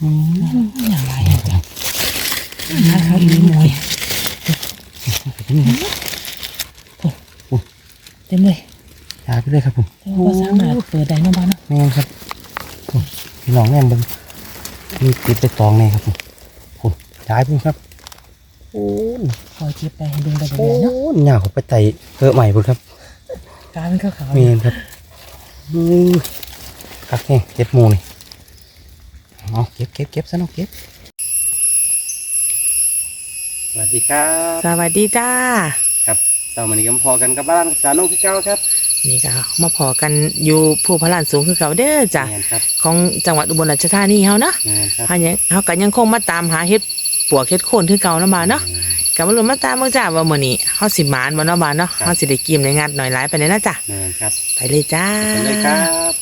อืมอย่างไรอะจ้ะหาเขาอีหลีมวยเต็มเลยยาไปเลยครับผมแต่ว่าบ่สามารถเปิดได้เนาะบ้านเนาะแม่นครับโอ้พี่น้องแน่นเบิ่งมีติดไปตองแน่ครับผมโอ้ย้ายเพิ่งครับโอ้ยคอยเก็บไปให้ดึงไปเรื่โอ้อยๆเนาะยหยาเขาไปไต่เพิ่มใหม่เพิ่งครับกลายเป็นขาวๆแม่นครับอู้ยคักแห้งเก็บหมูนี่ เอาเก็บเก็บเก็บซะเนาะเก็บสวัสดีครับสวัสดีจ้า ครับเช้าวันนี้ก็มาพอกันกับบ้านสาวนงพี่เก้าครับนี่ก็มาพอกันอยู่ผู้พระลานสูงคือเก่าเด้อจ้ะแม่นครับของจังหวัดอุบลราชธานีเฮาเนาะแม่นครับเฮายังเฮาก็ยังคงมาตามหาเฮ็ดปวกเฮ็ดโคนคือเก่าเนาะบ้านเนาะก็บ่รู้มาตามเบิ่งจ้าว่ามื้อนี้เฮาสิหมานบ่เนาะบ้านเนาะเฮาสิได้กิมได้งัดหน่อยหลายไปเลยนะจ้ะแม่นครับไปเลยจ้า ไปเลยครับ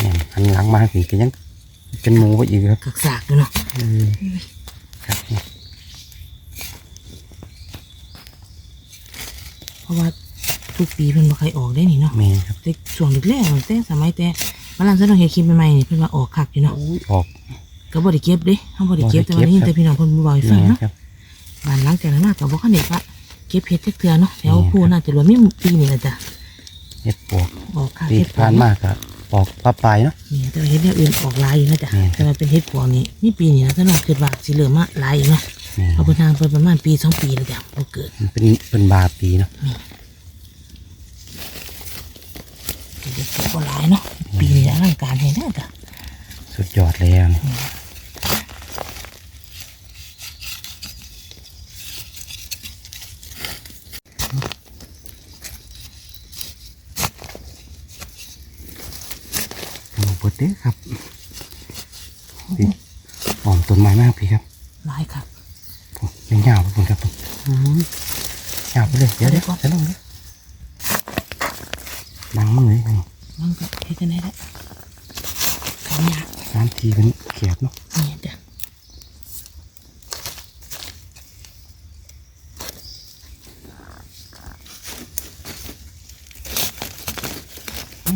เนี่ย หันหลังมาผีก็ยังเป็นหมูไปอีกครับกักสากอยู่เนาะอืมครับนี่เพราะว่าทุกปีเพิ่นบ่เคยออกได้นี่เนาะแม่ครับแต่ช่วงแรกๆแต่สมัยแต่มาลานซะต้องเฮ็ดคลิปใหม่ๆนี่เพิ่นว่าออกคักอยู่เนาะอุ้ยออก ก็บ่ได้เก็บเด้เฮาบ่ได้เก็บบ่แต่ได้ว่าเก็บได้ยินแต่พี่น้องเพิ่นบ่อยฟัแม่งเนาะ ครับ บ้านหลังจากนั้นมาก็บ่คันได้ว่าเก็บเฮ็ดจักเทื่อเนาะแถวแม่นผู้น่าจะรวมมีปีนี่ล่ะจ้ะเห็ดปวกออกคักปีเฮ็ดผ่านมากครับ ออกปลาปลายเนาะนี่แต่ว่าเฮ็ดแนวอื่นออกหลายอยู่นะจ้ะแม่นแต่ว่าเป็นเฮ็ดพวกนี้นี่ปีนี้นะถ้าน้องคิดว่าสิเริ่มมาหลายอีกเนาะนี่เอาไปทางไปประมาณปีสองปีแล้วจ้ะบ่เกิดมันเป็นเป็นบาปีเนาะเด็กก็หลายเนาะปีนี้อลังการแฮงเด้อจ้ะสุดยอดแล้วนี่หมูเปิ ด้อครับพี่หอมต้นไม้มากพี่ครับ หลายครับ ผมยังยาวไปผมครับผมอื้อยาวไปเลยเดี๋ยวเดี๋ยวจะลงเลยนังมั่งเลยนี่ มันก็เฮ็ดจังได๋ล่ะขายยาก น้ำทีเป็นแขบเนาะ นี่จ้ะ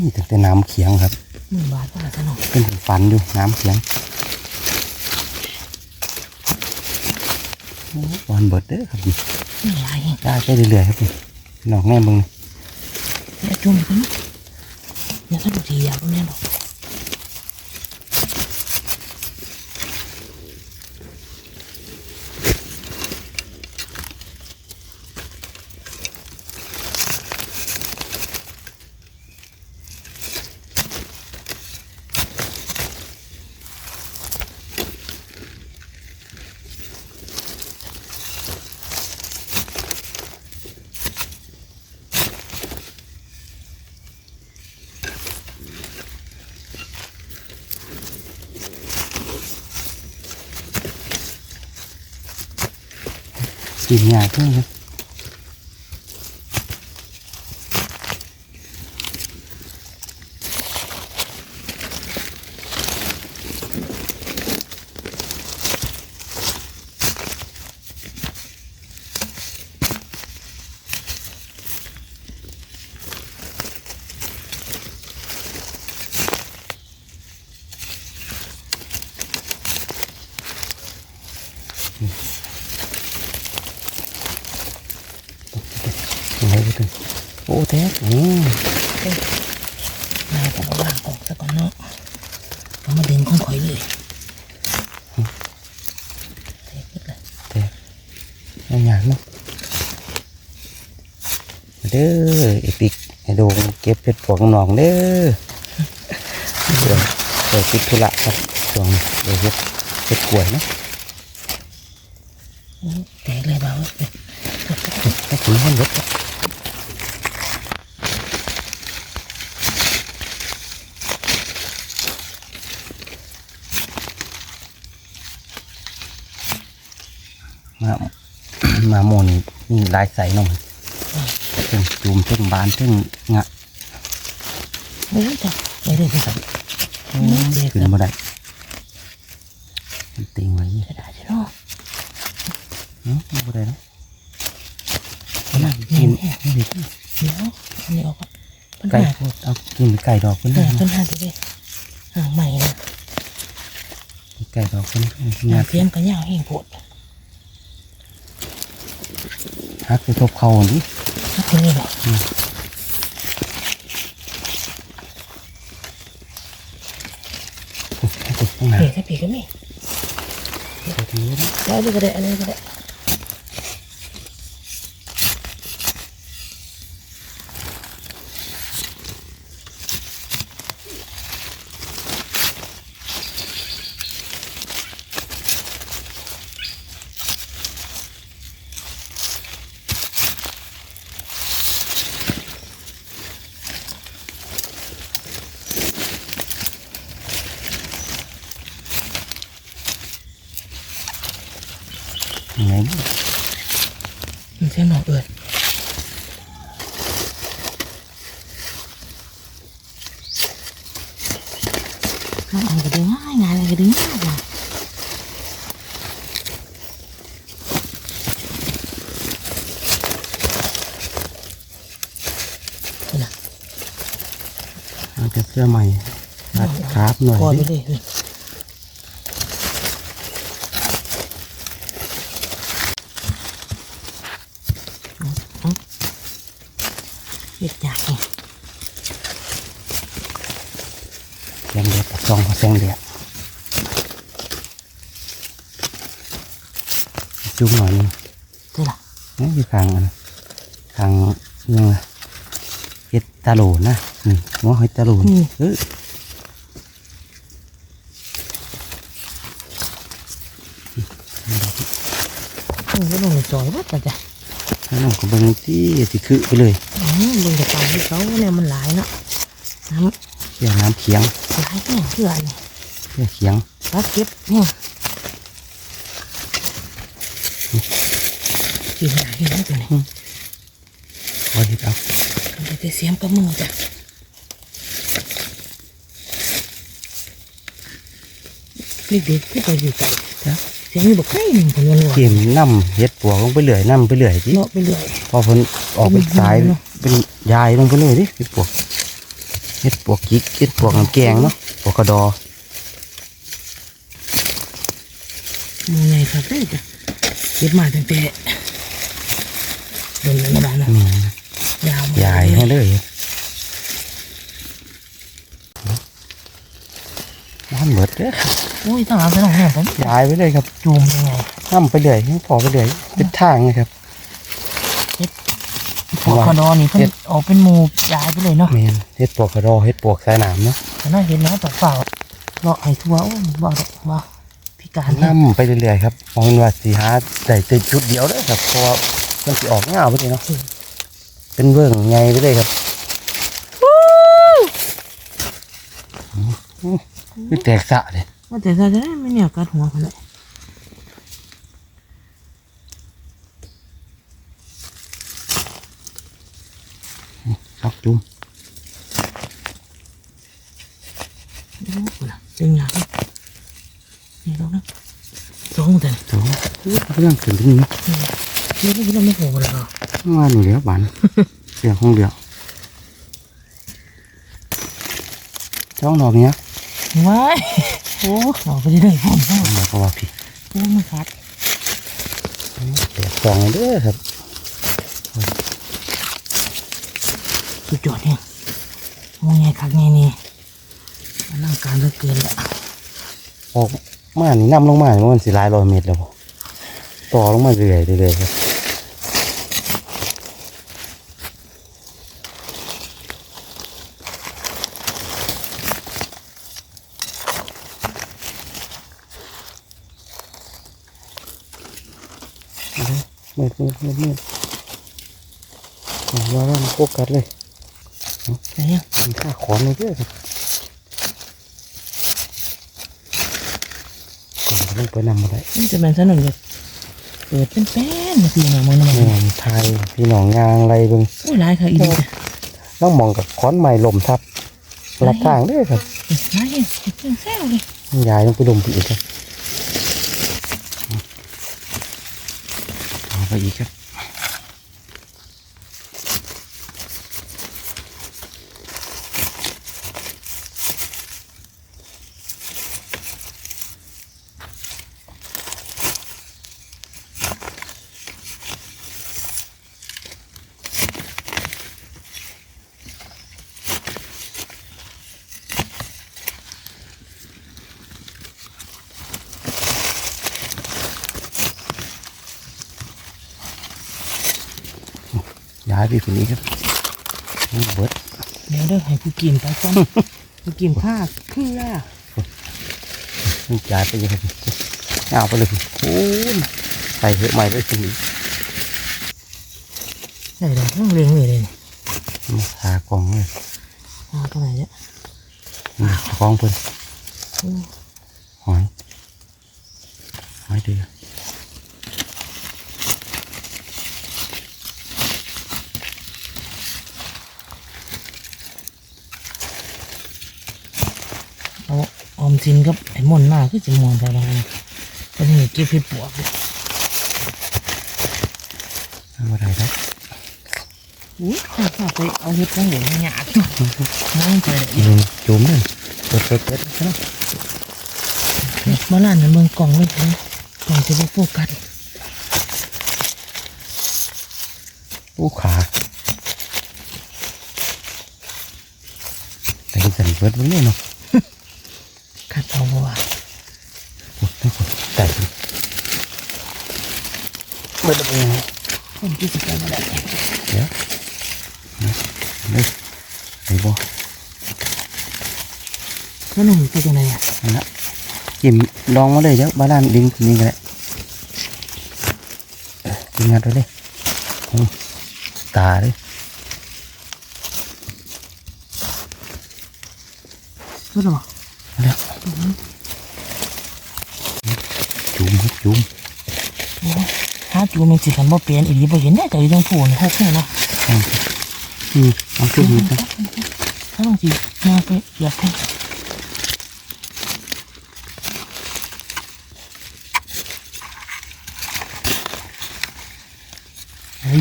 นี่แต่แต่น้ำเขียงครับ หมื่นบาทก็ละซะเนาะ เป็ นฝันอยู่น้ำเขียงโอ้หวานเบิดเด้อครับนี่นี่หลายแฮงได้ไปเรื่อยๆครับนี่พี่น้องแน่เบึงนี่อย่าจุ่มไปเนาะอย่าสะดุดทีอย่าบ่แม่นดอก กินยาเพิ่มครับยังไงก็ถึงโอ้แท้อืม นายก็เอาล่างออกซะก่อนเนาะเอามาดึงของข่อยเลยเทขึ้นเลย แท้ยังยากเนาะมาเด้อไอปิกไอโดง เป็ดปวกน้องเด้อเดี๋ยวเดี๋ยวติดธุระครับช่วงเดี๋ยวเฮ็ดเฮ็ดกล้วยนะแตกเลยเบาเลยให้ถึงห้องรถมามาโมนี่นี่ลายใสเนาะถึงจูมถึงบานถึงงะ อ้ยจ้ะไปเลยสิครับขึ้นมาได้ติงไว้นี่จะได้ใช่เนาะอืมบ่ได้เนาะนั่งกิกินนไม่ได้กินเดี๋ยวอันนี้ออกก่อนเพิ่นไก่หาเอากินไก่ดอกคนเอนึองเพิ่นหาดิเด้หางใหม่นะไก่ดอกคนหางงานเทียมก็ยาวแห้งโพดฮักไปทบเขาอันนี้ถ้าคนนี้เนาะข้างหน้า เฮ้ยถ้าผีก็มีไปทางนี้นะเดิก็ได้อันนี้ก็ได้ ยังไงนี่ มันเสียงหนอกเอิญมันเอาก็ได้ง่ายงานก็ได้ง่ายว่ะ เอาแต่เสื้อใหม่ตัดคราบหน่อยพอไปดิเลยเด็ดยากไงแสงเดียดซองเขาแสงเดียดจุ่มหน่อยหนึงเท่าไหร่นี่อยู่ข้างอันข้างยังไงเห็ดตาโหลนะนี่ หัวเห็ดตาโหลนเออเออแล้วลงในจอยวัดจ้ะให้น้องก็เบิ่งที่สิคือไปเลยอืมลงจากปลาที่เขาเนี่ยมันหลายเนาะน้ำเกี่ยวน้ำเขียงหลายแห้งเพื่อนี่เกี่ยวเขียงแล้วเก็บเนี่ยกินหลายเห็นไหมตัวนี้พอเห็ดเอามันจะเสียมกับมือจ้ะ เด็กๆที่ไปอยู่ไกลจ้ะเสียงนี่บอกใครหนึ่งคนวันวันเกี่ยมน้ำเห็ดปวกลงไปเรื่อยน้ำไปเรื่อยที่เลาะไปเรื่อยพอเพิ่นออกเป็นสายเนาะเป็นยายลงไปเลยดิเห็ดปวกเห็ดปวกกิกเห็ดปวกน้ำแกงเนาะปวกกระดอมองไงครับได้จ้ะเก็บมาตั้งแต่เดินแล้วนะบ้านนะนี่ยาวยายให้เลยน้ำเหมือดเด้อ อ้ยต้องเอาไปหน่อยนะผมยายไปเลยครับจูมยังไงน้ำไปเรื่อยให้พอไปเรื่อยเป็นทางเลยครับพวกคอดอนี่เพิ่นออกเป็นหมูยายไปเลยเนาะเมนเห็ดปวกกระดอเห็ดปวกสายหนามเนาะแต่น่าเห็นนะแต่เปล่าเลาะไอ้ทั่วโอ้ยบอกดอกว่าพิการนะน้ำไปเรื่อยๆครับมองว่าสีหาได้แต่จุดเดียวเลยครับเพราะว่ามันสิออกเงาไปเลยเนาะเป็นเบิ่งไงไปเลยครับนี่แตกสะเลย ว่าแต่จะได้ไม่เนี่ยกัดหัวคนเลยครับจุ่มโอ้โหนะจึงอยากนี่ลองนะสองแต่โอ้เรื่องขึ้นที่นี่นี่ไม่คิดว่าไม่โหเลยเหรอว่าหนูเหลียวบานเสียงของเดียวช่องดอกเนี้ยว้าย โอ้ออกไปได้หอมมากมาก็ว่าพี่โอ้ไม่ขาดแตกสองเลยเด้อครับสุดยอดเนี่ยมองไงคักไงนี่อลังการเหลือเกินละออกมานี่น้ำลงมานี่มันสิหลายร้อยเมตรแล้วบ่ต่อลงมาเรื่อยๆเรื่อยๆครับ มืดมืดมืดมืดว่าว่ามันโฟกัสเลยแต่ยังมันค่าขอนเลยเด้อครับลงไปนำมาได้มันจะเป็นสนุนเลยเปิดเป็นแป้นมาทีหน่อยมึงนะแม่มันนไทยพี่น้องยางไรเบิ่งโอ้ยหลายค่ะอีดีจ้ะต้องมองกับค้อนไม้ลมทับรับทางเด้อครับหลายเห็นเห็นแซวเลยยายต้องไปลมไปอีกครับเอา ไปอีกครับ พี่คนนี้ครับนี่เบิด เดี๋ยวเด้อให้ผู้ กินไปก่อนผู้กินผ้าเครือนี่จ่ายไปยังไงเอาไปเลยโอ้ยใส่เหอะใหม่ไปสิได้เลยต้องเลี้ยงเลยเลยมาหากล่องเลยเอาตรงไหนเนี่ยนี่กล่องเพิ่นหอยหอยเดือ เอา ออมสินกับไอ้มนต์มาคือจะมวนไปแล้วนะก็นี่เก็บเห็ดปวกเลยเอาอะไรครับอุ้ยข้าข้าไปเอาเห็ดของหลวงหยาดน้องไปเลยยิงจุ่มเลยเปิดเปิดเปิดนะมาล่านในเมืองกล่องเลยนะกล่องจะไปโฟกัสอู้ขาแต่กินสันเบิดมันเลยเนาะ คัดเอาว่า โอ้ยทั้งคนแต่ เบิดเป็นยังไงคนที่จะไปมาได้เดี๋ยวนะนี่ไอ้บ่แล้วหนุ่มไป ถ้าจูมันสิกันบ่เปลี่ยนอีหลีบ่เห็นได้แต่อยู่ตรงผูนหกเนี่ยเนาะอืมอืมเอาจุ่มนิดนะถ้าต้องสิมาไปอยากให้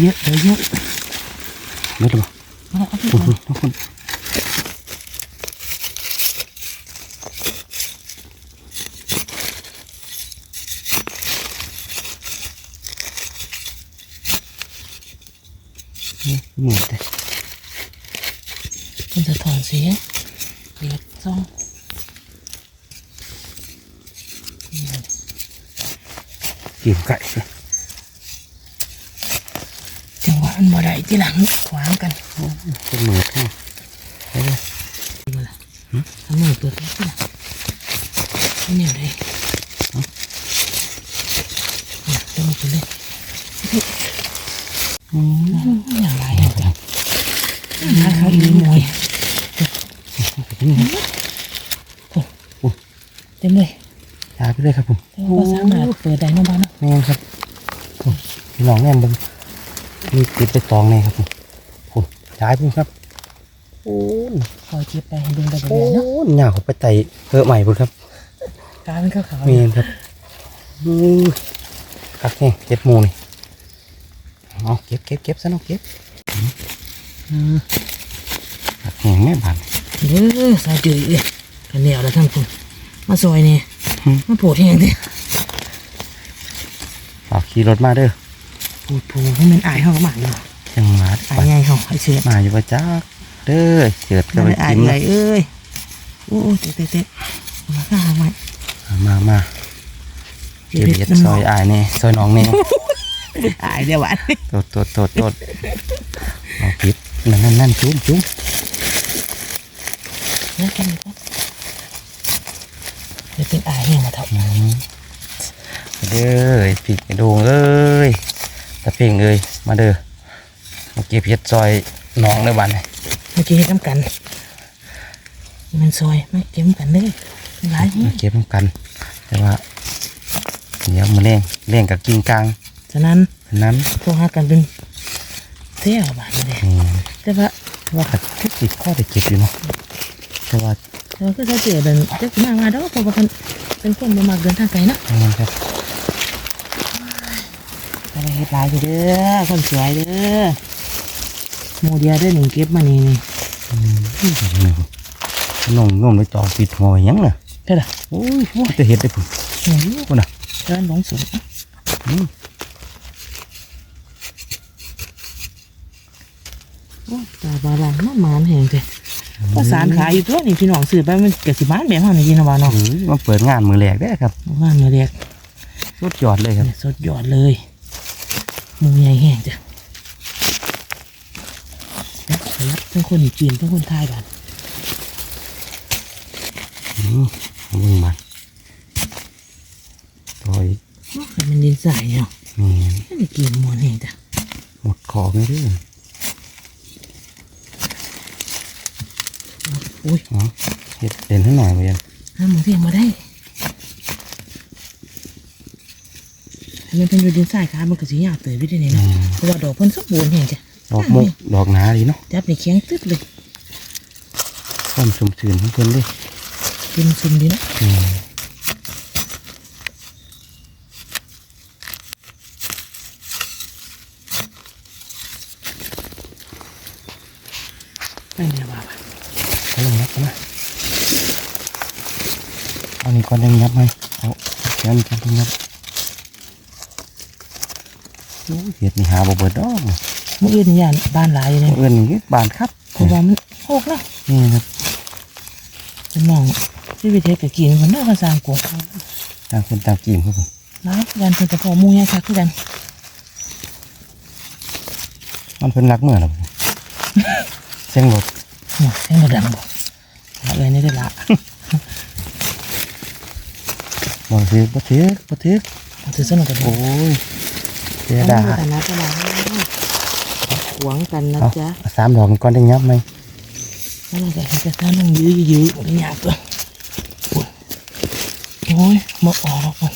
เยอะเยอะเยอะเบิดหรือเปล่ามาเอาไปคุณคุณทุกคนนี่หมดเลย มันจะถอนเสียเรียกซ่อง กินไก่สิ จังหวะมันบ่ได้ที่ หลังขวางกันเป็นหมือแท้ไปเลยมาละทำมือเปิดที่หลังนี่เนี่ยเลยเนี่ยเดินไปเลยอืมอย่างไรอะนะครับอีมวยเป็นไงเต็มเลยยาไปเลยครับผมก็สามารถเปิดได้เนอกบ้านเนาะแม่นครับโอ้พี่น้องแม่นเบึง มีติดไปตองเลยครับผมโอ้ย้ายเพิ่งครับโอ้ยคอยเก็บไปให้ดึงไปเรื่โอ้อยๆเนาะยเหงาไปไต่เพิ่มใหม่พุ่นครับกลายเป็นขาวๆแม่นครับอู้ยคักแห้งเก็บหมูนี่เอาเก็บเก็บเก็บซะเนาะเก็บอืมคักแห้งแม่บานเด้อสายจืดเลยกันเหนียวแล้วท่านคุณมาซอยนี่มาโผล่ที่ยังดิฝากขี่รถมาเด้อ ปูดปูให้มันอายเขาก็หมาเนาะจังหวัดอายไงเขาไอ้เชือดมาอยู่ประจักเด้อเกิดก็มันไปอายกินใหญ่เอ้ยโอ้เตะเตะเตะมาข้ามามามาเจ็เก็บบเบ็เห็ดดน้ำซหนออยอายนี่ซอยน้องนี่อายเดี๋ยววันโตดโตดโตดโตดเอาปิดนั่นนั่นนั่นจุ้มจุ้มนะกันครับเดี๋ยวเป็นอายแห้งมาทับอืมเด้อไอ้ปีกไอ้โดงเอ้ยตะเพ่งเอ้ยมาเด้อมาเก็บเห็ดซอยน้องในบ้านนี่เมื่อกี้เห็นน้ำกันมันซอยไม่เก็บกันเลยหลายมาเก็บน้ำกัน แต่ว่าเดี๋ยวมาเล่งเล่งกับกิ่งกลางฉะนั้นอันนั้นพวกหากันเป็นเสี้ยวบาทเลยอืมแต่ว่าว่าขัดทุกติดข้อได้เก็บอยู่เนาะแต่ว่าเราก็จะเจอเดินจะมามาดอกเพราะว่าเป็นเป็นคนบ่มักเดินทางไกลเนาะอันนั้นครับ ก็ได้เฮ็ดหลายอยู่เด้อคนสวยเด้อโมเดียเด้อหนึ่งเก็บมานี่นี่อืมน้องน้องเลยจองปิดหัวไว้หยังน่ะเท่าไหร่โอ้ยว่าจะเห็ดได้พุ่นหนึ่งพุ่นน่ะเดินหลงสูงอืมโอ้ตาบาลังมามานแห่งเด้ภาษานขายอยู่ตัวนี่พี่น้องซื้อไปมันเกิดสิบ้านแบบเฮานี่ยินว่าเนาะเฮ้ยมาเปิดงานมือแรกได้อครับบ้านมาเรียกสุดยอดเลยครับเนี่ยสดยอดเลยห มูใหญ่แห้งจ้ะขยับทั้งคนจีนทั้งคนไทยกันอืมเอามึงมาต่อยมันดินสายเนาะนี่ไม่ได้กินหมดเองจ้ะหมดขอบไม่ได้ออุ้ยอ๋อเห็ดเด่นให้หน่อยเวียนห้ามมึงเพียงมาได้ ถ้ามันเป็นอยู่ดินสายค่ะมันก็สิยากเตยไปได้เนี่ยอืเนาะมเพราะว่าดอกเพิ่นสมบูรณ์เองจ้ะดอกมุกดอกหนาดีเนาะจับในเคียงตึ๊ดเลยความชุ่มชื้นของเพิ่นเลยกินซุ่มดีเนาะอืมไม่เนี่ยว่าไปเอาลงยับมาเอานี่ก่อนยังยับไหมเอาเขียนกันต้องยับโอ้ย เห็ดนี่หาบ่เบิดดอกมื้ออื่นนี่ย่านบ้านหลายอยู่เนี่ยเอื่นนี่บานครับเพราะว่ามันโคกเนาะนี่ครับเป็นน้องที่วิเทศกับกินมันน่าก็สร้างกงต่างคนต่างกินครับผมหลายยันเพิ่นกับพ่อหมู่ยายคักคือกันมันเป็นรักเมื่อหรอเส้นรถโอ้ยแท่งบ่ดังบ่ละเลยนี่ได้ละบ่ถือบ่ถือบ่ถือเอาถือสนุกกันโอ้ย เสียดายกันนะกันนะหวงกันนะเอาจ๊ะเอาสามดอกนี่ก่อนได้ยับไหมแล้วเราจะให้กระซ้านั่งยื้อยื้อไม่ยากเลยโอ้ยมาออกแล้วก่อน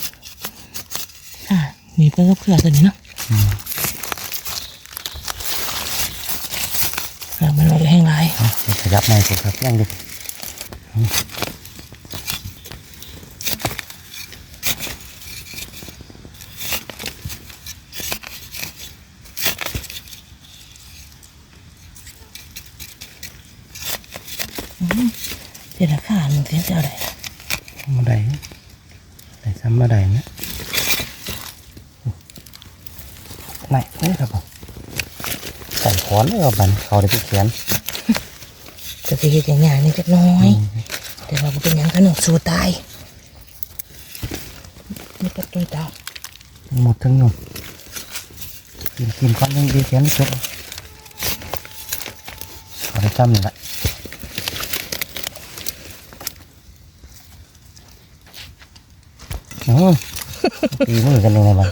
อะมีเพื่อนกับเพื่อนตัวนี้เนาะแล้วมันเราแห้งไรเอาเดี๋ยวขยับไม่ผมครับยังดู เสียราคาหนึ่งเสียเท่าไหร่ มาได้ได้ซ้ำมาได้นะ ไหนนี่ครับผมใส่ขอนเลยครับบันเขาได้ที่เขียนจะสิเฮ็ดอย่างงานนี่จักน้อย แต่ว่าบ่เป็นหยังขนมสู้ตายนี่ก็ตุ้ยตาทั้งหมดทั้งนุ่มกินกินก้อนยังดีเขียนไม่จบเขาได้ซ้ำนี่แหละโอ้ย ตีมือกันเลยนะบัน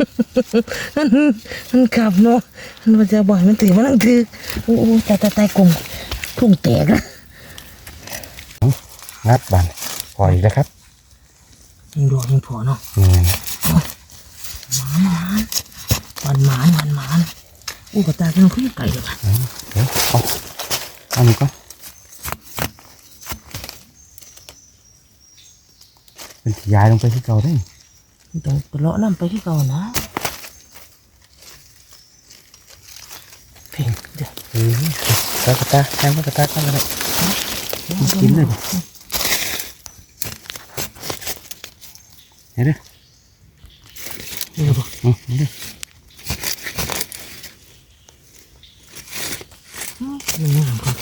มันขับเนาะมันว่าจะบ่อยมันถือมันนั่งถือโอ้โหตายตายตายกลมพุ่งแตกละงัดบันปล่อยแล้วครับยิงดวงยิงผัวเนาะนี่หวานหวานหวานหวานหวานอู้กระตายกันขึ้นไก่เลยค่ะเอาเดี๋ยวเอาเอานี่ก่อนเป็นที่ย้ายลงไปที่เก่าได้ ต้องไปเลาะน้ำไปที่เก่านะเพ่งเดี๋ยวเออตากระตาแทงกระตาเข้ามาเลยกินเลยเห็นไหมเดี๋ยวบอกอืมเห็นไหม หนึ่งหางก่อน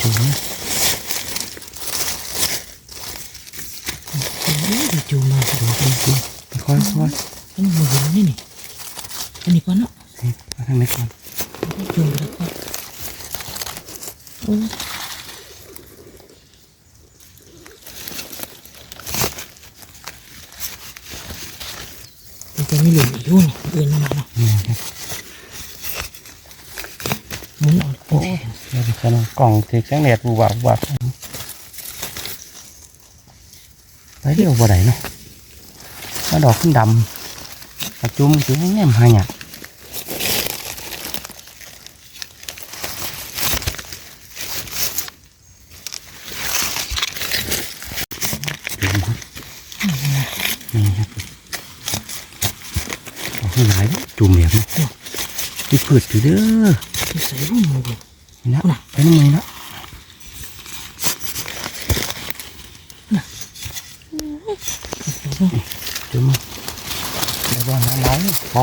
จุ่มนะ เดี๋ยว จูงมาสะดวกจริงค่อยๆค่อยๆอันนี้มือเห็นนี่นี่อันนี้ก่อนเนาะๆนี่มาทางนี้ก่อนจูงไปแล้วก่อนโอ้มันจะไม่เหลืออยู่นี่เอื่นมาเนาะนี่ครับหมุนเอาโอ้ยเดี๋ยวจะใช้กล่องถือแสงแดดบูบาบูบา ไปเรียวบ่ได้เนาะมาดอกขึ้นดำกระจุ่มจุ่มแง่ม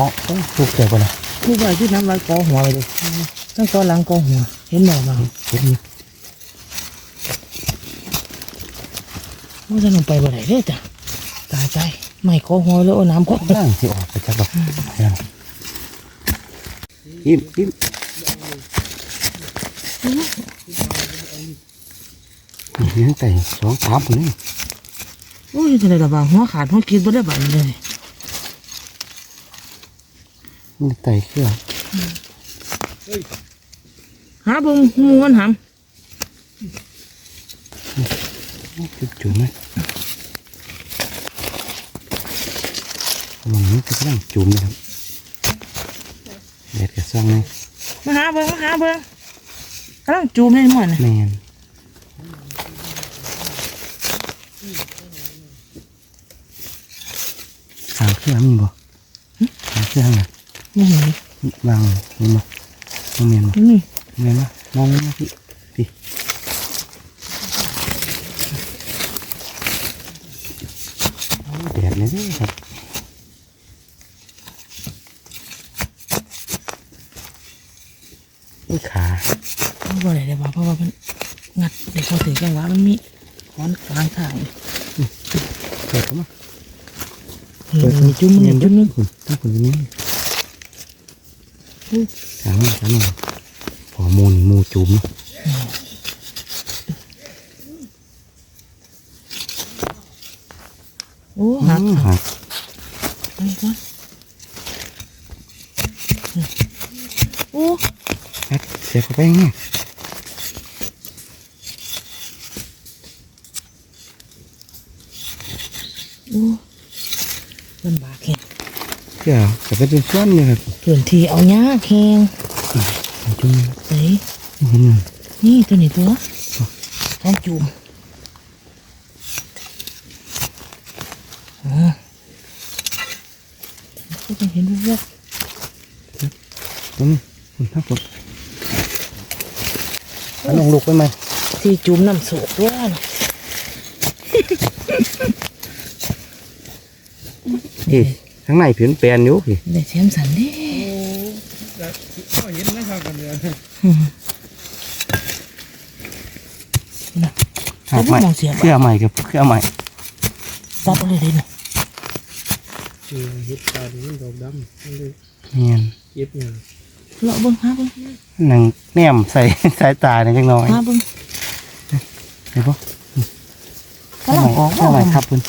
าะโอ้ถูกเจอไปเลยผู้ใหญ่ที่น้ำลายกอหัวไปเลยตั้งกอหลังกอหัว เห็นหมอกบ้างเห็นไหมว่าจะลงไปบ่ได้เด้อจ้ะตายใจไม่กอหัวแล้วเอาน้ำกอร่างที่ออกไปจากดอกเห็นไหมยิ้มยิ้มนี่ตั้งแต่สองสามคนนี่โอ้ยจะได้ระบางหัวขาดหัวคิดบ่ได้บาดเลย นี่ไต่เครื่องหาเบิ่งหมูมันหจุดจุ่มไหมมันนี้ก็ร่างจุ่มนะครับเด็ดกระซ่องเลยำมาหาเบิ่งมาหาเบิ่งกำลังจูมในหมอนน่ะแมนสามเครื่องมีบ่สามเครื่องน่ะ นี่เห็นดิวางเห็นบ่บ่แมนบ่นี่แมนบ่มองมาพี่พี่โอ้แดดเลยเด้อครับนี่ขาเอาบ่ได้เลยว่าเพราะว่ามันงัดเดี๋ยวพอถึงจังหวะมันมีค้อนกลางทางเปิดเข้ามาเห็นมีจุ่มมันจุ่มนึงคุณถ้าคุณนี้ ถามว่าถามว่าพอมูนี่มูจุ่มโอ้หักหักไปก่อนโอ้หักเสียเข้าไปไงโอ้ลำบากแฮง เจ้าจะไปเป็นส่วนเลยครับพื้นที่เอายากแฮงจุ่มใส่เห็นไหมนี่ตัวนี้ตัวต้องจุ่มอ๋อก็จะเห็นว่าตรงนี้คุณทักผมเอาลงลูกไปไหมที่จุ่มน้ำสูบด้วยนะพี่ข้างในผิวแปลนอยู่พี่ได้เสียมสันเด้เห็นนะครับกันเลยนะหักใหม่มองเสียบเครื่องใหม่กับเครื่องใหม่ตัดไปเลยเด้นี่คือเห็ดตานี่มันดอกดำมันเลยเนียนเก็บเนี่ยเลาะเบิ่งหาเบิ่งหนังแนมใส่สายตาเนี่ยจังน้อยหาเบิ่งเห็นปะกำลังออกเครื่องใหม่ครับคุณ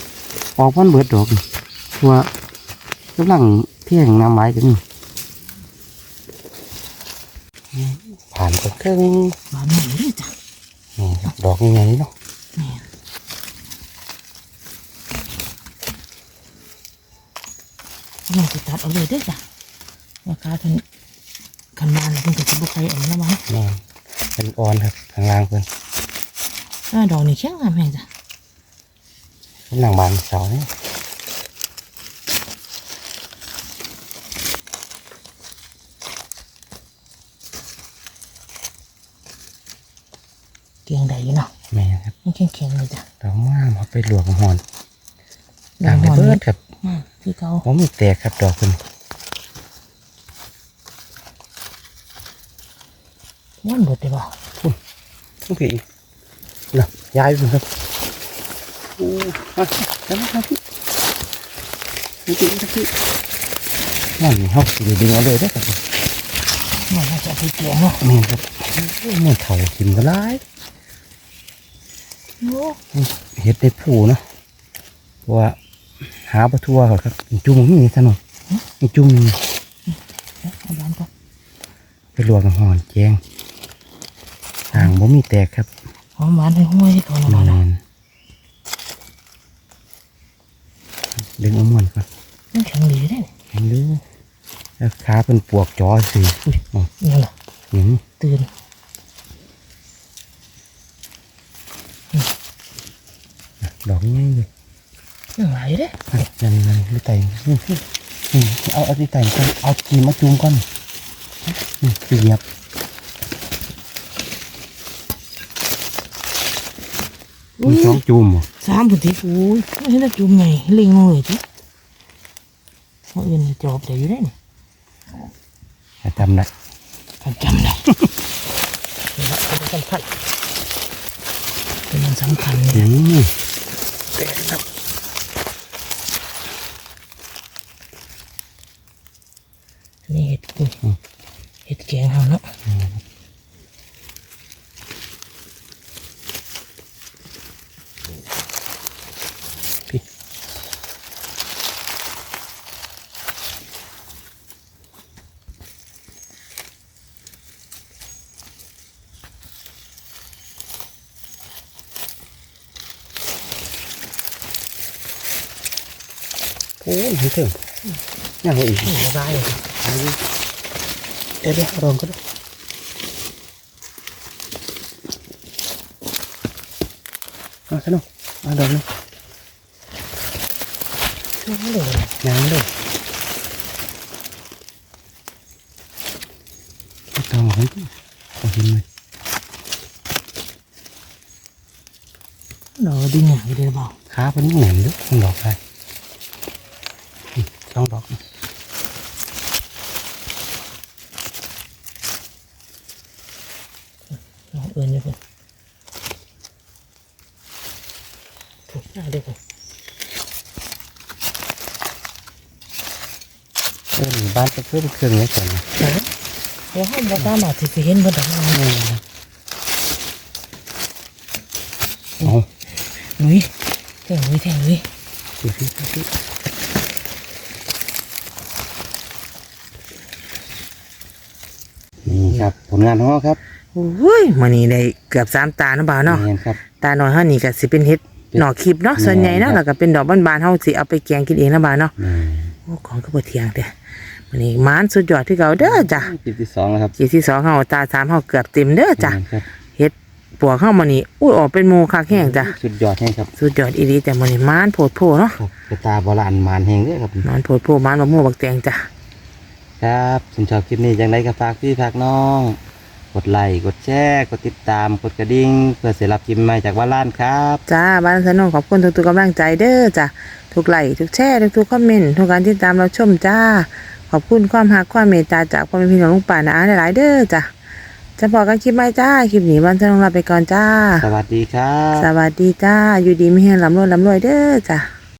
ออกพันเบิดดอกนี่เพราะว่า กำลังเที่ยงน้ำไม้กันนี่ผ่านไปเครื่องบานนี่เลยจ้ะนี่ครับดอกยังไงเนาะนี่กำลังจะตัดเอาเลยเด้อจ้ะราคาทันคันบานเพิ่นก็สิบ่ใครเอาแล้วมั้งนี่เป็นออนครับข้างล่างเพิ่นอ่าดอกนี่แข็งงามแฮงจ้ะกำลังบานเสาเนี่ย เกียงใดอยู่เนาะ แม่ครับ มันแข็งๆเลยจ้ะ ดอกงามเอา ไปหลวกหอนดต่าองกไปหอนเบินี่ดครับอืมคือเก่าผมมีแตกครับดอกเพิ่นม่วนเบิดได้บ่ต้องผีน่ะย้ายเพิ่นครับโอ้มาแล้วมาพี่นี่พี่นี่พี่นั่นนี่เฮาสิได้ดึงเอาเลยได้อครับมันน่าจะเอาไปเกียงเนาะแม่นครับโอ้ยแม่นเฒ่ากินก็ได้โอ้ เฮ็ดได้ผู้เนาะเพราะว่าหาปลาทั่วก่อนครับจุ่มนี่ซะหน่อยนี่จุ่มนี่เอาบานก่อนไปลวกน้ำหอนแจงห่างบ่มีแตกครับหอมหวานให้ห้วยให้เขาเนาะแมบานเนาะนดึงเอาม่วนก่อนมันแข็งดีเด้เห็นดูแล้วขาเป็นปวกจอสิอุ้ยอ๋อนี่ล่ะอย่างนี้ตื่น ดอกง่ายเลยนั่งไหลเด้อะนั่นนั่นนี่ไต่นี่นี่นี่เอาเอาที่ไต่ก่อนเอากีมาจุ่มก่อนนี่เสียบอุ้มียสองจุ่มบ่สามพื้นที่อุ้ยไม่เห็นจะจุ่มไงเล็งลงเลยจิมื่ออื่นนี่จอบได้อยู่ได้นี่จะทำได้ผมจำได้นี่ละเป็นสำคัญเป็นมันสำคัญอืเนี่ย ม ครับนี่เห็ดกุยเห็ดแกงเฮาเนาะ โอ้ยเห็นเถอะยังอีกนี่สบายเลยเดี๋ยวเดี๋ยวลองก็ได้เอาสนุกเอาดอกนึง ช่วยเลย ยังเลยไม่ต้องหรอกเอาเห็นไหม เราดึงหางไปเลยเปล่า ขาเป็นเหม็นด้วยต้องดอกได้อืมต้องดอกนะ เราเอิญอยู่คนถูกหน้าเด็กคน เออบ้านจะ เพิ่มเครื่องไว้ก่อนนะนะเพราะห้องเราตามาที่เห็นบนดอกไม้เอาหนุ่ยแทงหนุ่ยแทงหนุ่ยดูสิดูสินี่ครับผลงานของเราครับโอ้ยมันนี่ได้เกือบสามตาเนาะบ่าวเนาะครับตาหน่อยเฮานี่ก็สิเป็นเฮ็ดหน่อคลิปเนาะส่วนใหญ่เนาะครับแล้วก็เป็นดอกบานๆเฮาสิเอาไปแกงกินเองนะบ่าวเนาะโอ้ของก็บ่เที่ยงเด้ นนี่มานสุดยอดที่เก่าเด้อจ้ะจุดที่สองแล้วครับจีที่สองเฮาตาสามเฮาเกือบเต็มเด้อจ้ะนี่ครับเฮ็ดปวกเฮามันนี่อุ้ยออกเป็นหมู่คักแห้งจ้ะสุดยอดแห้งครับสุดยอดอีหลีแต่มันนี่มานโพดโพเนาะครับกระตาโบราณมานแห้งเด้วยครับมานโพดโพมานมะม่วงบักแตงจ้ะครับสมชอบคลิปนี้ยังไงก็ฝากพี่ฝากน้อง กดไลค์กดแชร์กดติดตามกดกระดิ่งเพื่อเสียรับคลิปใหม่จากว่าล้านครับจ้าบ้านสนองขอบคุณทุกๆกำลังใจเด้อจ้ะทุกไลค์ทุกแชร์ทุกๆคอมเมนต์ทุกการติดตามเราชมจ้า ขอบคุณความหักความเมตตาจากพ่อแม่พี่น้องลุงป่านะอาหลายๆเด้อจ้ะจะบอกกันคลิปไหมจ้า คลิปนี้บ้านสนองลาไปก่อนจ้า สวัสดีครับ สวัสดีจ้า อยู่ดีไม่แห้งลำรวยลำรวยเด้อจ้ะ